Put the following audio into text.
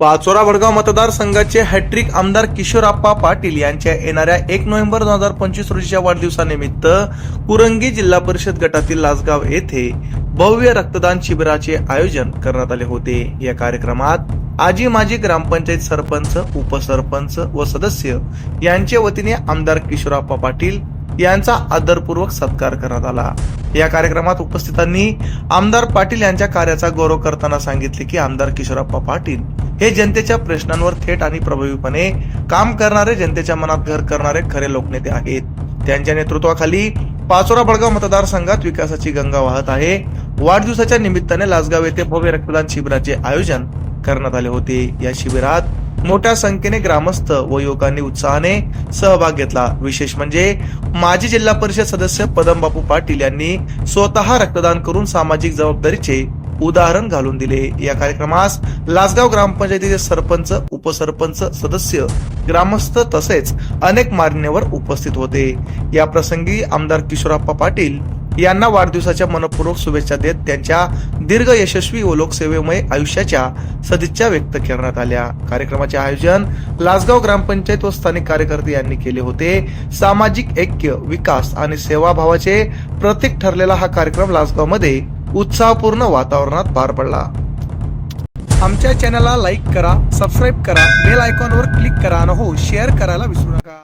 पाचोरा वडगाव मतदारसंघाचे हॅट्रिक आमदार किशोरप्पा पाटील यांच्या येणाऱ्या एक नोव्हेंबर दोन हजार पंचवीस रोजीच्या वाढदिवसानिमित्त कुरंगी जिल्हा परिषद गटातील लासगाव येथे भव्य रक्तदान शिबिराचे आयोजन करण्यात आले होते. या कार्यक्रमात आजी माजी ग्रामपंचायत सरपंच उपसरपंच व सदस्य यांच्या वतीने आमदार किशोरप्पा पाटील यांचा आदरपूर्वक सत्कार करण्यात आला. या कार्यक्रमात उपस्थितांनी आमदार पाटील यांच्या कार्याचा गौरव करताना सांगितले की आमदार किशोरप्पा पाटील हे जनतेच्या प्रश्नांवर थेट आणि प्रभावीपणे काम करणारे जनतेच्या मनात घर करणारे खरे लोकनेते आहेत. त्यांच्या नेतृत्वाखाली पाचोरा बळगाव मतदारसंघात विकासाची गंगा वाहत आहे. वाढदिवसाच्या निमित्ताने लासगाव येथे भव्य रक्तदान शिबिराचे आयोजन करण्यात आले होते. या शिबिरात मोठ्या संख्येने ग्रामस्थ व युवकांनी उत्साहाने सहभाग घेतला. विशेष म्हणजे माजी जिल्हा परिषद सदस्य पदम बापू पाटील यांनी स्वतः रक्तदान करून सामाजिक जबाबदारीचे उदाहरण घालून दिले. या कार्यक्रमास लासगाव ग्रामपंचायतीचे सरपंच उपसरपंच सदस्य ग्रामस्थ तसेच अनेक मान्यवर उपस्थित होते. या प्रसंगी आमदार किशोरप्पा पाटील यांना वाढदिवसाच्या मनपूर्वक शुभेच्छा देत त्यांच्या दीर्घ यशस्वी व लोकसेवेमय आयुष्याच्या सदिच्छा व्यक्त करण्यात आल्या. कार्यक्रमाचे आयोजन लासगाव ग्रामपंचायत व स्थानिक कार्यकर्ते यांनी केले होते. सामाजिक ऐक्य विकास आणि सेवाभावाचे प्रतीक ठरलेला हा कार्यक्रम लासगावमध्ये उत्साहपूर्ण वातावरणात पार पडला. आमच्या चॅनलला लाईक करा सबस्क्राईब करा बेल आयकॉनवर क्लिक करा आणि हो शेअर करायला विसरू नका.